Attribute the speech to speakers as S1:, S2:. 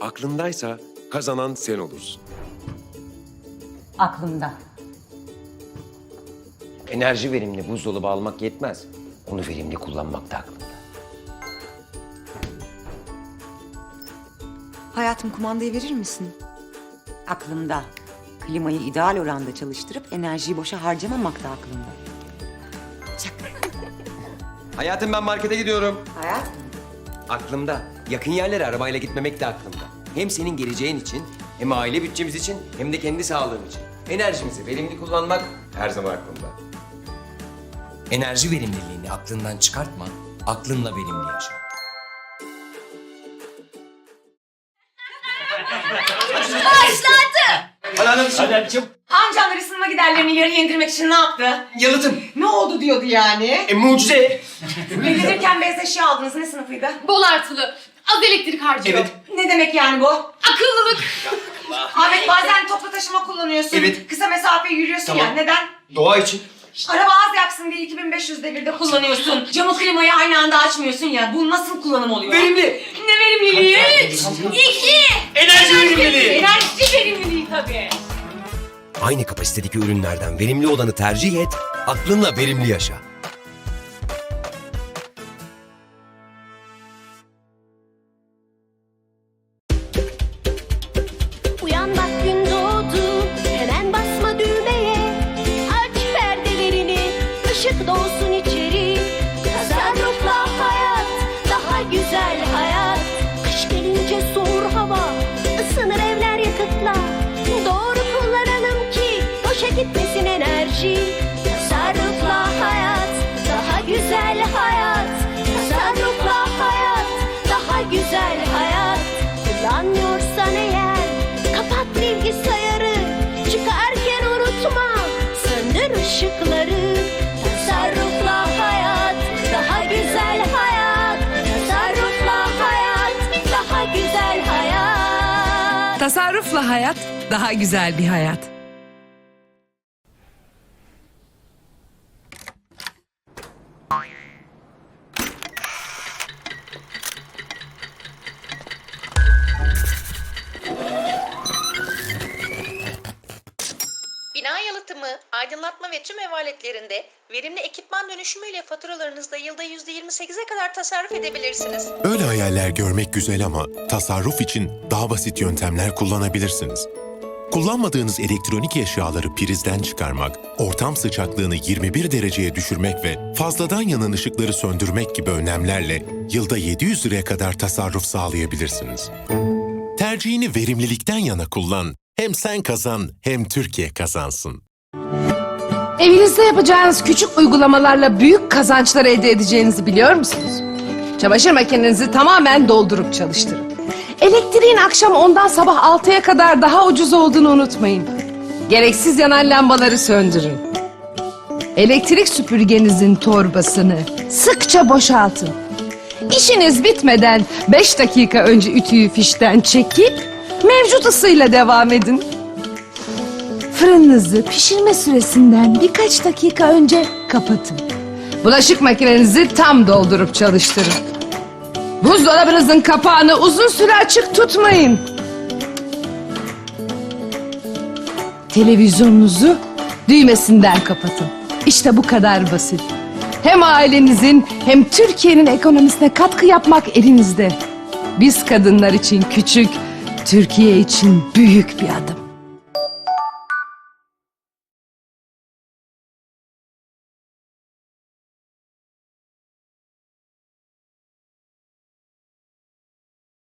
S1: aklındaysa kazanan sen olursun.
S2: Aklımda.
S3: Enerji verimli buzdolabı almak yetmez. Onu verimli kullanmak da aklımda.
S4: Hayatım kumandayı verir misin?
S2: Aklımda. Klimayı ideal oranda çalıştırıp enerjiyi boşa harcamamak da aklımda.
S3: Hayatım ben markete gidiyorum.
S2: Hayat?
S3: Aklımda. Yakın yerlere arabayla gitmemek de aklımda. Hem senin geleceğin için, hem aile bütçemiz için, hem de kendi sağlığım için. Enerjimizi verimli kullanmak her zaman aklımda. Enerji verimliliğini aklından çıkartma, aklınla verimli yaşa.
S5: Başladı.
S3: Hadi hanım.
S5: Hancanlar ısınma giderlerini yarıya indirmek için ne yaptı?
S3: Yalıtım.
S5: Ne oldu diyordu yani?
S3: E mucize.
S5: Evlenirken beyaz eşya aldınız. Ne sınıfıydı?
S6: Bol artılı. Az elektrik harcıyor.
S3: Evet.
S5: Ne demek yani bu?
S6: Akıllılık.
S5: Ahmet bazen toplu taşıma kullanıyorsun.
S3: Evet.
S5: Kısa mesafe yürüyorsun
S3: Tamam.
S5: ya. Neden?
S3: Doğa için.
S5: Araba az yaksın diye 2500 devirde kullanıyorsun. Camı klimayı aynı anda açmıyorsun ya. Bu nasıl kullanım oluyor?
S3: Verimli.
S6: Ne verimliliği? Üç, iki.
S3: Enerji verimliliği.
S6: Enerji verimliliği tabii.
S3: Aynı kapasitedeki ürünlerden verimli olanı tercih et, aklınla verimli yaşa.
S7: Uyan bak ışıkları Tasarrufla hayat Daha güzel hayat. Tasarrufla hayat Daha güzel hayat.
S8: Tasarrufla hayat daha güzel bir hayat.
S9: Yalıtımı, aydınlatma ve tüm ev aletlerinde verimli ekipman dönüşümüyle faturalarınızda yılda %28'e kadar tasarruf edebilirsiniz.
S10: Öyle hayaller görmek güzel ama tasarruf için daha basit yöntemler kullanabilirsiniz. Kullanmadığınız elektronik eşyaları prizden çıkarmak, ortam sıcaklığını 21 dereceye düşürmek ve fazladan yanan ışıkları söndürmek gibi önlemlerle yılda 700 liraya kadar tasarruf sağlayabilirsiniz. Tercihini verimlilikten yana kullan. Hem sen kazan hem Türkiye kazansın.
S8: Evinizde yapacağınız küçük uygulamalarla büyük kazançlar elde edeceğinizi biliyor musunuz? Çamaşır makinenizi tamamen doldurup çalıştırın. Elektriğin akşam 10'dan sabah 6'ya kadar daha ucuz olduğunu unutmayın. Gereksiz yanan lambaları söndürün. Elektrik süpürgenizin torbasını sıkça boşaltın. İşiniz bitmeden 5 dakika önce ütüyü fişten çekip mevcut ısıyla devam edin. Fırınınızı pişirme süresinden birkaç dakika önce kapatın. Bulaşık makinenizi tam doldurup çalıştırın. Buzdolabınızın kapağını uzun süre açık tutmayın. Televizyonunuzu düğmesinden kapatın. İşte bu kadar basit. Hem ailenizin hem Türkiye'nin ekonomisine katkı yapmak elinizde. Biz kadınlar için küçük, Türkiye için büyük bir adım.